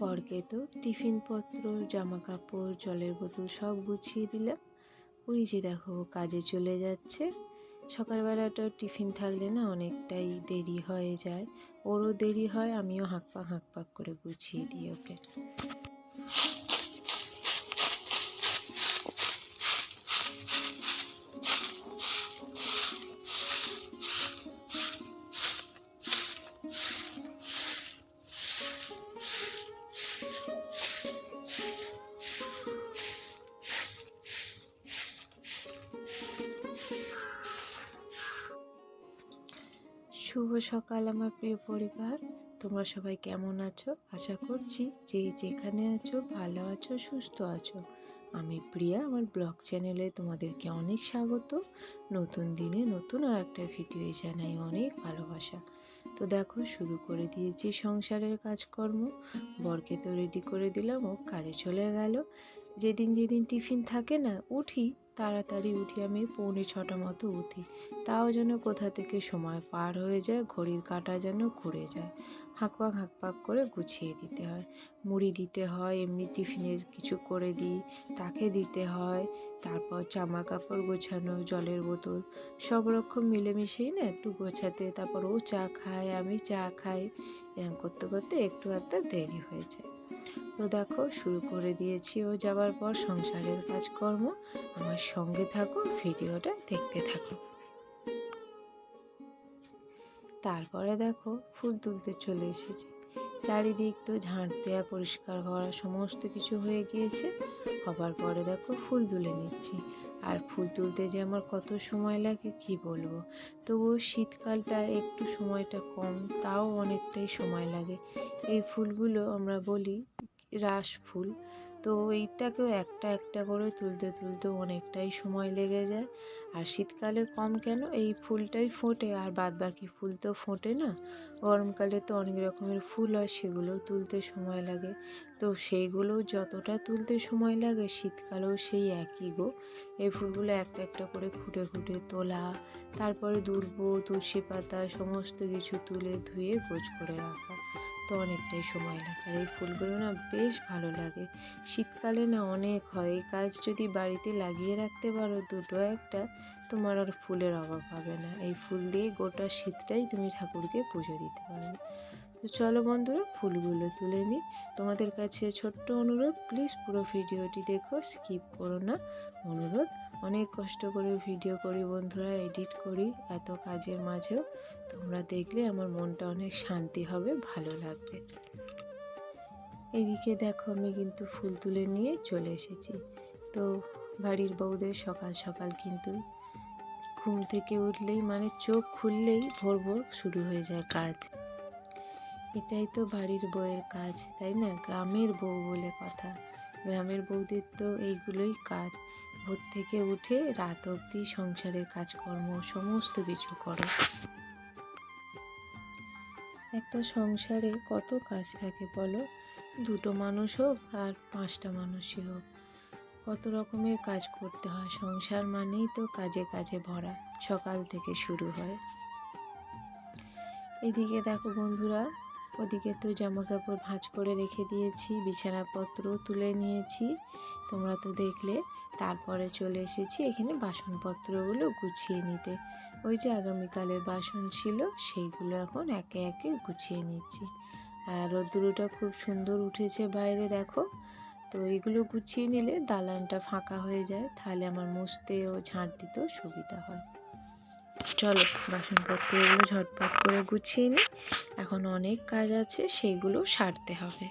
বরকে তো টিফিন পত্র জামা কাপড় জলের বোতল সব গুছিয়ে দিলাম। ওই যে দেখো, কাজে চলে যাচ্ছে। সকালবেলাটা টিফিন থাকলে না অনেকটাই দেরি হয়ে যায়। ওরও দেরি হয়, আমিও হাঁক পাক হাঁক পাক করে গুছিয়ে দিই ওকে। শুভ সকাল আমার প্রিয় পরিবার। তোমরা সবাই কেমন আছো? আশা করছি যে যেখানে আছো, ভালো আছো, সুস্থ আছো। আমি প্রিয়া, আমার ব্লগ চ্যানেলে তোমাদেরকে অনেক স্বাগত। নতুন দিনে নতুন আর একটা ভিডিও জানাই অনেক ভালোবাসা। তো দেখো, শুরু করে দিয়েছি সংসারের কাজকর্ম। বরকে তো রেডি করে দিলাম, ও কাজে চলে গেল। যেদিন যেদিন টিফিন থাকে না, উঠি তাড়াতাড়ি উঠি আমি, পৌনে ছটা মতো উঠি। তাও যেন কোথা থেকে সময় পার হয়ে যায়, ঘড়ির কাঁটা যেন ঘুরে যায়। হাঁকপাক হাঁকপাক করে গুছিয়ে দিতে হয়। মুড়ি দিতে হয়, এমনি টিফিনের কিছু করে দিই, তাকে দিতে হয়, তারপর জামা কাপড় গোছানো, জলের বোতল, সব রকম মিলেমিশেই না একটু গোছাতে, তারপর ও চা খায়, আমি চা খাই এরকম করতে করতে একটু আধটা দেরি হয়ে যায়। তো দেখো, শুরু করে দিয়েছি ও যাওয়ার পর সংসারের কাজকর্ম। আমার সঙ্গে থাকো, ভিডিওটা দেখতে থাকো। তারপরে দেখো, ফুল তুলতে চলে এসেছি। চারিদিক তো ঝাঁট দেওয়া পরিষ্কার করা সমস্ত কিছু হয়ে গিয়েছে। হবার পরে দেখো, ফুল তুলে নিচ্ছি। আর ফুল তুলতে যে আমার কত সময় লাগে, কি বলব? তবুও শীতকালটা একটু সময়টা কম, তাও অনেকটাই সময় লাগে। এই ফুলগুলো আমরা বলি রাস ফুল। তো এইটাকেও একটা একটা করে তুলতে তুলতে অনেকটাই সময় লেগে যায়। আর শীতকালে কম কেন? এই ফুলটাই ফোটে, আর বাদ বাকি ফুল তো ফোটে না। গরমকালে তো অনেক রকমের ফুল হয়, সেগুলো তুলতে সময় লাগে। তো সেইগুলো যতটা তুলতে সময় লাগে, শীতকালেও সেই একই গো। এই ফুলগুলো একটা একটা করে খুঁটে খুঁটে তোলা, তারপরে দুর্ব তুলসী পাতা, সমস্ত কিছু তুলে ধুয়ে গোছ করে রাখা। তো অনেকটাই সময় লাগে। আর এই ফুলগুলো না বেশ ভালো লাগে। শীতকালে না অনেক হয়। এই কাজ যদি বাড়িতে লাগিয়ে রাখতে পারো দুটো একটা, তোমার আর ফুলের অভাব হবে না। এই ফুল দিয়ে গোটা শীতটাই তুমি ঠাকুরকে পুজো দিতে পারবে। তো চলো বন্ধুরা, ফুলগুলো তুলে নিই। তোমাদের কাছে ছোট্ট অনুরোধ প্লিজ পুরো ভিডিওটি দেখো স্কিপ করো না। অনুরোধ অনেক কষ্ট করে ভিডিও করি বন্ধুরা এডিট করি। এত কাজের মাঝেও তোমরা দেখলে আমার মনটা অনেক শান্তি হবে, ভালো লাগবে। এদিকে দেখো আমি কিন্তু ফুল তুলে নিয়ে চলে এসেছি। তো বাড়ির বউদের সকাল সকাল কিন্তু ঘুম থেকে উঠলেই মানে চোখ খুললেই ভোর ভোর শুরু হয়ে যায় কাজ। এটাই তো বাড়ির বউয়ের কাজ, তাই না? গ্রামের বউ বলে কথা। গ্রামের বউদের তো এইগুলোই কাজ। ভোর থেকে উঠে রাত অবধি সংসারের কাজকর্ম সমস্ত কিছু করে। একটা সংসারে কত কাজ থাকে বলো? দুটো মানুষ হোক আর পাঁচটা মানুষই হোক। কত রকমের কাজ করতে হয়। সংসার মানেই তো কাজে কাজে ভরা। সকাল থেকে শুরু হয়। এদিকে দেখো বন্ধুরা ওদিকে তো জামা কাপড় ভাঁজ করে রেখে দিয়েছি, বিছানাপত্র তুলে নিয়েছি। তোমরা তো দেখলে, তারপরে চলে এসেছি এখানে বাসনপত্রগুলো গুছিয়ে নিতে। ওই যে আগামীকালের বাসন ছিল, সেইগুলো এখন একে একে গুছিয়ে নিচ্ছি। আর রোদ্দুরোটা খুব সুন্দর উঠেছে বাইরে, দেখো। তো এইগুলো গুছিয়ে নিলে দালানটা ফাঁকা হয়ে যায়, তাহলে আমার মুছতে ও ঝাঁট দিতেও সুবিধা হয়। চলো বাসনপত্রগুলো ঝটপট করে গুছিয়ে নিই। এখন অনেক কাজ আছে সেগুলো সারতে হবে।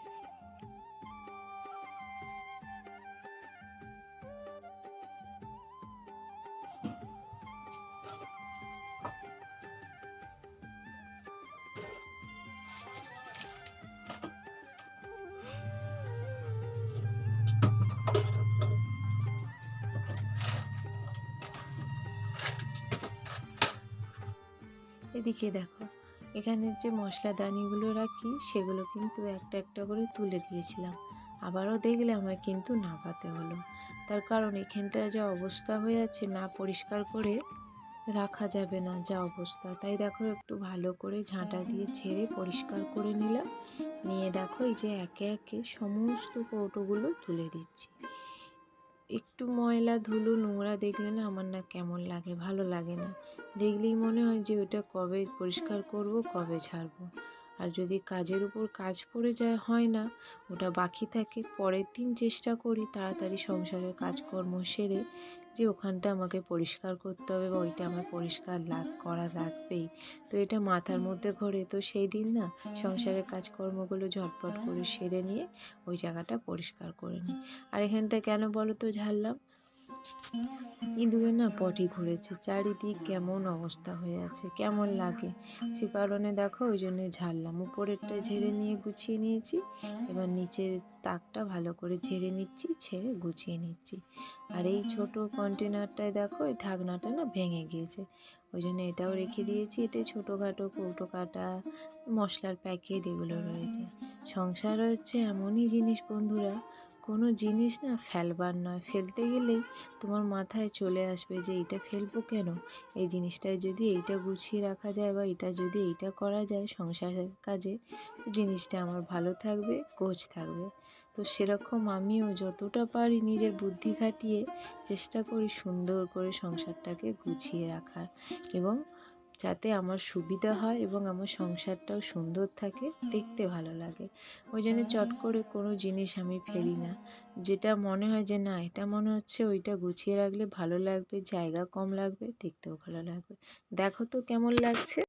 এদিকে দেখো, এখানে যে মশলাদানিগুলো রাখি, সেগুলো কিন্তু একটা একটা করে তুলে দিয়েছিলাম। আবারও দেখলে আমায় কিন্তু নাপাতে হলো। তার কারণ এখানটায় যা অবস্থা হয়ে আছে না পরিষ্কার করে রাখা যাবে না যা অবস্থা। তাই দেখো একটু ভালো করে ঝাঁটা দিয়ে ছেড়ে পরিষ্কার করে নিলাম। নিয়ে দেখো এই যে একে একে সমস্ত কৌটোগুলো তুলে দিচ্ছি। একটু ময়লা, ধুলো, নোংরা দেখলে না আমার না কেমন লাগে, ভালো লাগে না। দেখলেই মনে হয় যে ওটা কবে পরিষ্কার করব, কবে ছাড়বো আর যদি কাজের উপর কাজ পড়ে যায়, হয় না। ওটা বাকি থাকে। পরের দিন চেষ্টা করি তাড়াতাড়ি সংসারের কাজকর্ম সেরে যে ওখানটা আমাকে পরিষ্কার করতে হবে বা ওইটা আমার পরিষ্কার লাগ, করা লাগবেই। তো এটা মাথার মধ্যে ঘোরে। তো সেই দিন না সংসারের কাজকর্মগুলো ঝটপট করে সেরে নিয়ে ওই জায়গাটা পরিষ্কার করে নিই। আর এখানটা কেন বলো তো ঝাড়লাম? ইঁদুরে না পটি ঘুরেছে। চারিদিক কেমন অবস্থা হয়ে আছে, কেমন লাগে? সে কারণে দেখো ওই জন্য ঝাড়লাম। উপরেরটা ঝেড়ে নিয়ে গুছিয়ে নিয়েছি, এবার নিচের তাকটা ভালো করে ঝেড়ে নিচ্ছি, ছেড়ে গুছিয়ে নিচ্ছি। আর এই ছোট কন্টেনারটায় দেখো এই ঢাকনাটা না ভেঙে গিয়েছে। ওই জন্য এটাও রেখে দিয়েছি এটা ছোটোখাটো কৌটো কাটা, মশলার প্যাকেট এগুলো রয়েছে। সংসার হচ্ছে এমনই জিনিস বন্ধুরা। কোনো জিনিস না ফেলবার নয়। ফেলতে গেলেই তোমার মাথায় চলে আসবে যে, এইটা ফেলব কেন? এই জিনিসটায় যদি এইটা গুছিয়ে রাখা যায় বা এটা যদি এইটা করা যায়, সংসারের কাজে জিনিসটা আমার ভালো থাকবে, গোছ থাকবে। তো সেরকম আমিও যতটা পারি নিজের বুদ্ধি খাটিয়ে চেষ্টা করি সুন্দর করে সংসারটাকে গুছিয়ে রাখার। এবং যাতে আমার সুবিধা হয় এবং আমার সংসারটাও সুন্দর থাকে, দেখতে ভালো লাগে। ওই জন্য চট করে কোনো জিনিস আমি ফেলি না। যেটা মনে হয় যে না, এটা মনে হচ্ছে ওইটা গুছিয়ে রাখলে ভালো লাগবে, জায়গা কম লাগবে, দেখতেও ভালো লাগবে। দেখো তো কেমন লাগছে?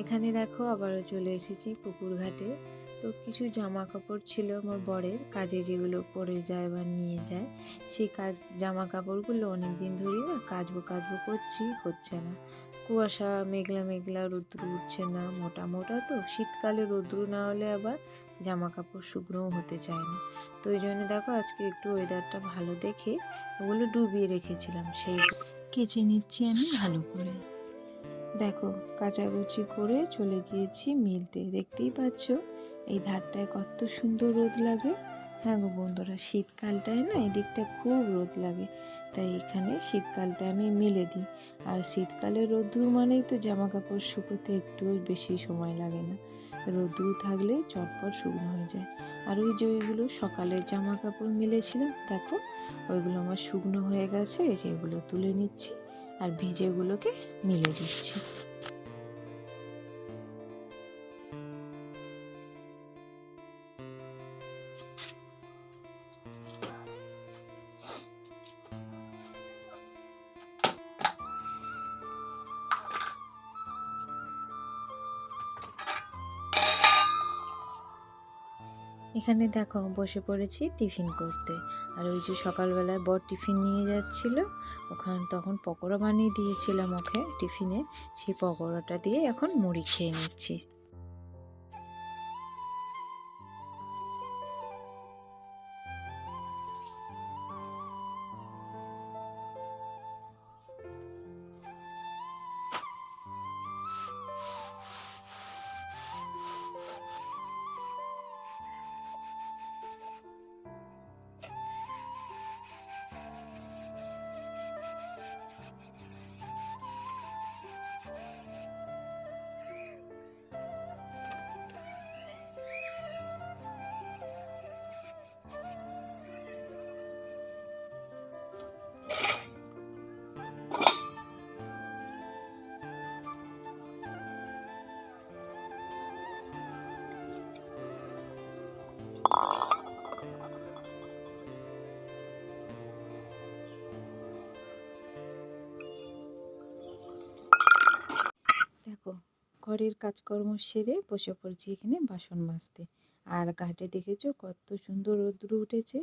এখানে দেখো আবারও চলে এসেছি পুকুর ঘাটে তো কিছু জামা কাপড় ছিল আমার বরের, কাজে যেগুলো পরে যায় বা নিয়ে যায়, সেই কাজ জামা কাপড়গুলো অনেক দিন ধরেই না কাচবো কাচবো করছি, হচ্ছে না। কুয়াশা, মেঘলা মেঘলা, রৌদ্র উঠছে না মোটা মোটা তো, শীতকালে রৌদ্র না হলে আবার জামা কাপড় শুকনোও হতে চায় না। তো ওই জন্য দেখো আজকে একটু ওয়েদারটা ভালো দেখে ওগুলো ডুবিয়ে রেখেছিলাম, সেই কেচে নিচ্ছি আমি ভালো করে। দেখো কাচাকুচি করে চলে গিয়েছি মিলতে। দেখতেই পাচ্ছ, এই ধারটায় কত সুন্দর রোদ লাগে। হ্যাঁ গো বন্ধুরা, শীতকালটায় না এদিকটা খুব রোদ লাগে। তাই এখানে শীতকালটা আমি মিলে দিই। আর শীতকালে রোদ্রু মানেই তো জামা কাপড় শুকোতে একটু বেশি সময় লাগে না। রোদ্রু থাকলে চটপট শুকনো হয়ে যায়। আর ওই যে ওইগুলো সকালের জামা কাপড় মিলেছিলাম, দেখো, ওইগুলো আমার শুকনো হয়ে গেছে এগুলো তুলে নিচ্ছি। আর ভিজেগুলোকে মিলে দিচ্ছি। এখানে দেখো বসে পড়েছি টিফিন করতে। আর ওই যে সকালবেলায় বর টিফিন নিয়ে যাচ্ছিল, ওখান তখন পকোড়া বানিয়ে দিয়েছিলাম ওকে টিফিনে, সেই পকোড়াটা দিয়ে এখন মুড়ি খেয়ে নিচ্ছি। ঘরের কাজকর্ম সেরে বসে পড়ছি এখানে বাসন মাজতে। আর ঘাটে দেখেছ কত সুন্দর রোদ্র উঠেছে?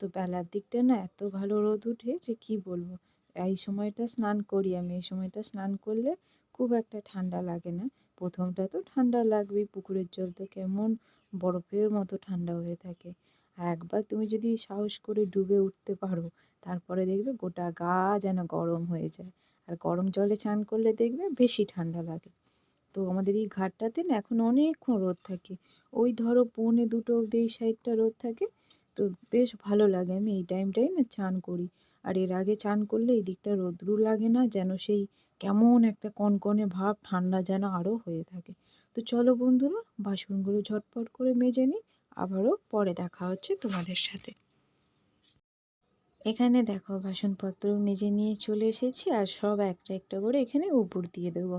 তো বেলার দিকটা না এত ভালো রোদ উঠে যে কি বলব? এই সময়টা স্নান করি আমি, এই সময়টা স্নান করলে খুব একটা ঠান্ডা লাগে না। প্রথমটা তো ঠান্ডা লাগবেই, পুকুরের জল তো কেমন বরফের মতো ঠান্ডা হয়ে থাকে। আর একবার তুমি যদি সাহস করে ডুবে উঠতে পারো, তারপরে দেখবে গোটা গা যেন গরম হয়ে যায়। আর গরম জলে চান করলে দেখবে বেশি ঠান্ডা লাগে। তো আমাদের এই ঘাটটাতে না এখন অনেকক্ষণ রোদ থাকে। ওই ধরো পৌনে দুটো অবধি এই সাইডটা রোদ থাকে, তো বেশ ভালো লাগে। আমি এই টাইমটাই না চান করি। আর এর আগে চান করলে এই দিকটা রোদ্রু লাগে না, যেন সেই কেমন একটা কনকনে ভাব ঠান্ডা যেন আরও হয়ে থাকে। তো চলো বন্ধুরা, বাসনগুলো ঝটপট করে মেজে নিই। আবারও পরে দেখা হচ্ছে তোমাদের সাথে। এখানে দেখো বাসনপত্র মেজে নিয়ে চলে এসেছি আর সব একটা একটা করে এখানে উপর দিয়ে দেবো।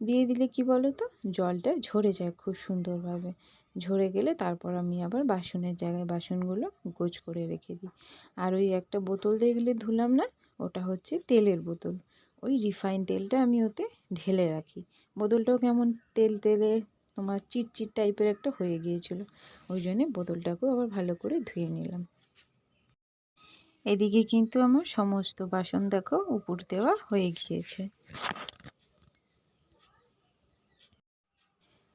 দিয়ে দিলে কি বলো তো জলটা ঝরে যায় খুব সুন্দরভাবে। ঝরে গেলে তারপর আমি আবার বাসনের জায়গায় বাসনগুলো গোছ করে রেখে দিই। আর ওই একটা বোতল দেখলে ধুলাম না? ওটা হচ্ছে তেলের বোতল। ওই রিফাইন তেলটা আমি ওতে ঢেলে রাখি। বোতলটাও কেমন তেল তেলে তোমার চিটচিট টাইপের একটা হয়ে গিয়েছিল। ওই জন্যে বোতলটাকেও আবার ভালো করে ধুয়ে নিলাম। এদিকে কিন্তু আমার সমস্ত বাসন দেখো উপর দেওয়া হয়ে গিয়েছে।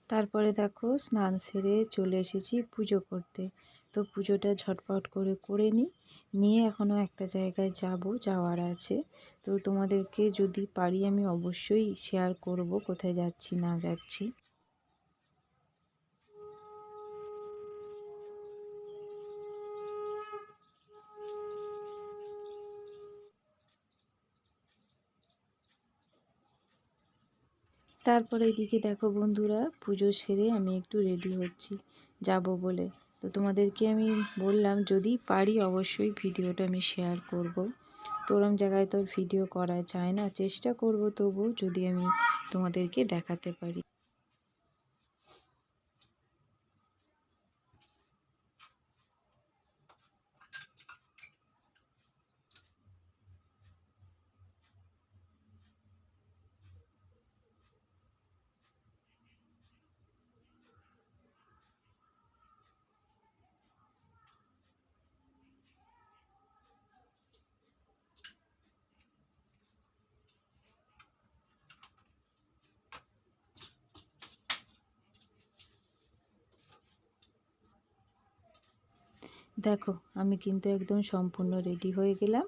তারপরে দেখো স্নান সেরে চলে এসেছি পুজো করতে। তো পুজোটা ঝটপট করে করে নিই। নিয়ে এখনও একটা জায়গায় যাব, যাওয়ার আছে। তো তোমাদেরকে যদি পারি আমি অবশ্যই শেয়ার করব, কোথায় যাচ্ছি, না যাচ্ছি। তারপরে এদিকে দেখো বন্ধুরা, পুজো সেরে আমি একটু রেডি হচ্ছি, যাব বলে। তো তোমাদেরকে আমি বললাম, যদি পারি অবশ্যই ভিডিওটা আমি শেয়ার করব। তো ওরম জায়গায় তো ভিডিও করা যায় না, চেষ্টা করব তবু যদি আমি তোমাদেরকে দেখাতে পারি। দেখো, আমি কিন্তু একদম সম্পূর্ণ রেডি হয়ে গেলাম।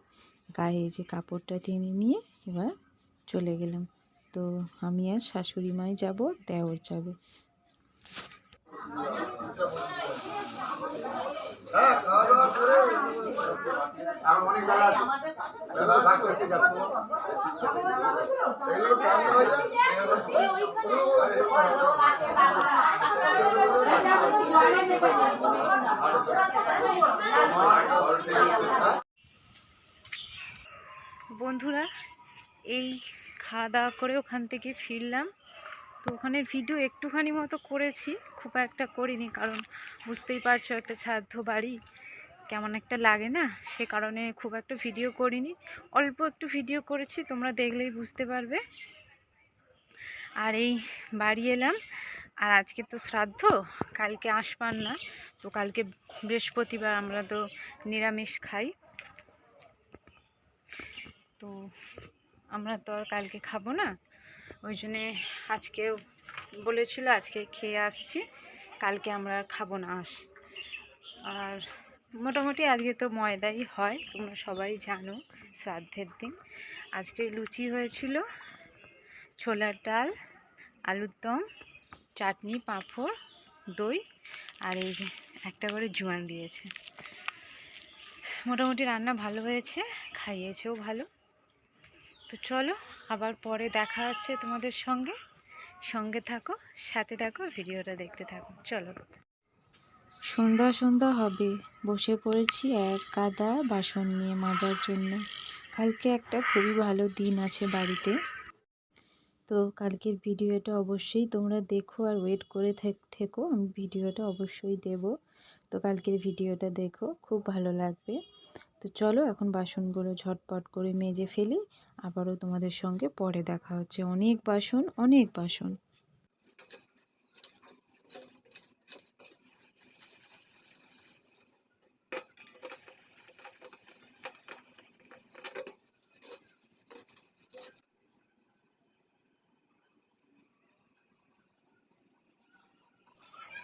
গায়ে যে কাপড়টা টেনে নিয়ে এবার চলে গেলাম। তো আমি আর শাশুড়ি মাই যাব, দেওর যাবে। বন্ধুরা, এই খাওয়া দাওয়া করে ওখান থেকে ফিরলাম। তো ওখানে ভিডিও একটুখানি মতো করেছি, খুব একটা করিনি কারণ বুঝতেই পারছ একটা শ্রাদ্ধ বাড়ি। কেমন একটা লাগে না, সে কারণে খুব একটা ভিডিও করিনি। অল্প একটু ভিডিও করেছি, তোমরা দেখলেই বুঝতে পারবে। আর এই বাড়ি এলাম আর আজকে তো শ্রাদ্ধ, কালকে আসবার না, তো কালকে বৃহস্পতিবার আমরা তো নিরামিষ খাই। তো আমরা তো আর কালকে খাব না, ওই জন্যে আজকেও বলেছিল আজকে খেয়ে আসছি, কালকে আমরা আর খাব না আস আর মোটামুটি আজকে তো ময়দাই হয়, তোমরা সবাই জানো শ্রাদ্ধের দিন। আজকে লুচি হয়েছিল, ছোলার ডাল, আলুর দম চাটনি, পাঁপড়, দই আর এই যে একটা করে জোয়ান দিয়েছে। মোটামুটি রান্না ভালো হয়েছে, খাইয়েছেও ভালো। তো চলো, আবার পরে দেখা হচ্ছে তোমাদের সঙ্গে। সঙ্গে থাকো, সাথে থাকো, ভিডিওটা দেখতে থাকো। চলো। সন্ধ্যা সন্ধ্যা হবে। বসে পড়েছি এক গাদা বাসন নিয়ে মাজার জন্য। কালকে একটা খুবই ভালো দিন আছে বাড়িতে। তো কালকের ভিডিওটা অবশ্যই তোমরা দেখো আর ওয়েট করে থেকো, আমি ভিডিওটা অবশ্যই দেব। তো কালকের ভিডিওটা দেখো, খুব ভালো লাগবে। তো চলো এখন বাসনগুলো ঝটপট করে মেজে ফেলি, আবারও তোমাদের সঙ্গে পরে দেখা হচ্ছে। অনেক বাসন অনেক বাসন।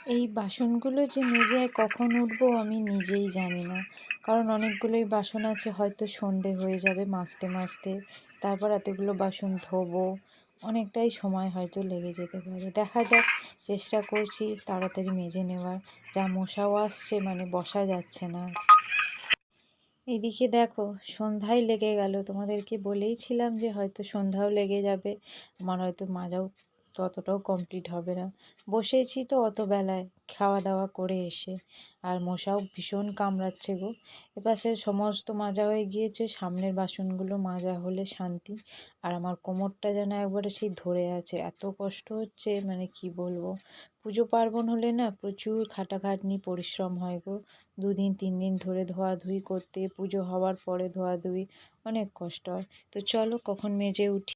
এই বাসনগুলো যে মেজে কখন উঠবো আমি নিজেই জানি না। কারণ অনেকগুলোই বাসন আছে, হয়তো সন্ধে হয়ে যাবে মাজতে মাজতে। তারপর এতগুলো বাসন ধোবো, অনেকটাই সময় হয়তো লেগে যেতে পারে। দেখা যাক, চেষ্টা করছি তাড়াতাড়ি মেজে নেওয়ার। যা মশাও আসছে মানে বসা যাচ্ছে না। এইদিকে দেখো, সন্ধ্যায় লেগে গেল। তোমাদেরকে বলেইছিলাম যে হয়তো সন্ধ্যাও লেগে যাবে। আমার হয়তো মাজাও ততটাও কমপ্লিট হবে না। বসেছি তো অত বেলায় খাওয়া দাওয়া করে এসে। আর মশাও ভীষণ কামড়াচ্ছে গো। এপাশে সমস্ত মাজা হয়ে গিয়েছে, সামনের বাসনগুলো মাজা হলে শান্তি। আর আমার কোমরটা যেন একবারে সেই ধরে আছে, এত কষ্ট হচ্ছে মানে কি বলব? পুজো পার্বণ হলে না প্রচুর খাটাখাটনি, পরিশ্রম হয় গো। দুদিন, তিন দিন ধরে ধোয়াধুয়ি করতে, পুজো হওয়ার পরে ধোয়াধুয়ি, অনেক কষ্ট হয়। তো চলো কখন মেজে উঠি।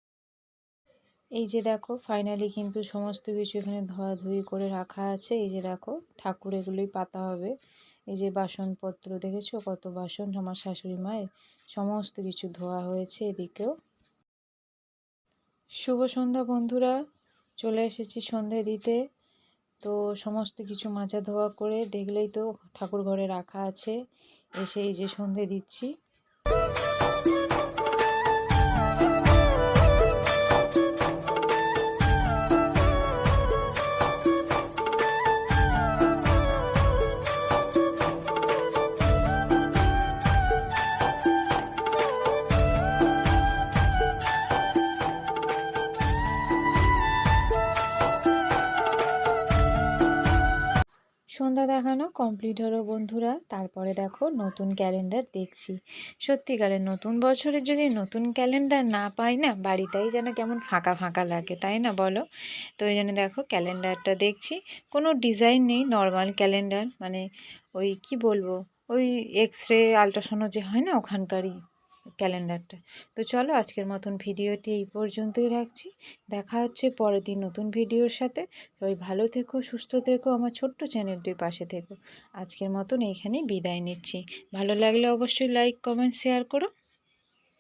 এই যে দেখো ফাইনালি কিন্তু সমস্ত কিছু এখানে ধোয়াধুয়ি করে রাখা আছে। এই যে দেখো, ঠাকুর এগুলোই পাতা হবে। এই যে বাসনপত্র দেখেছ? কত বাসন, আমার শাশুড়ি মায়ের সমস্ত কিছু ধোয়া হয়েছে এদিকেও। শুভ সন্ধ্যা বন্ধুরা, চলে এসেছি সন্ধে দিতে। তো সমস্ত কিছু মাজা ধোয়া করে দেখলেই তো ঠাকুর ঘরে রাখা আছে। এসে এই যে সন্ধে দিচ্ছি। সন্ধ্যা দেখানো কমপ্লিট হলো বন্ধুরা। তারপরে দেখো নতুন ক্যালেন্ডার দেখছি। সত্যিকারের নতুন বছরের যদি নতুন ক্যালেন্ডার না পাই না, বাড়িটাই যেন কেমন ফাঁকা ফাঁকা লাগে, তাই না বলো? তো ওই জন্য দেখো ক্যালেন্ডারটা দেখছি। কোনো ডিজাইন নেই নর্মাল ক্যালেন্ডার মানে ওই কি বলব? ওই এক্স রে আলট্রাসাউন্ড যে হয় না ওখানকারই ক্যালেন্ডারটা। তো চলো আজকের মতন ভিডিওটি এই পর্যন্তই রাখছি। দেখা হচ্ছে পরের দিন নতুন ভিডিওর সাথে। সবাই ভালো থেকো, সুস্থ থেকো, আমার ছোট্ট চ্যানেলটির পাশে থেকো। আজকের মতন এইখানে বিদায় নিচ্ছি। ভালো লাগলে অবশ্যই লাইক কমেন্ট শেয়ার করো।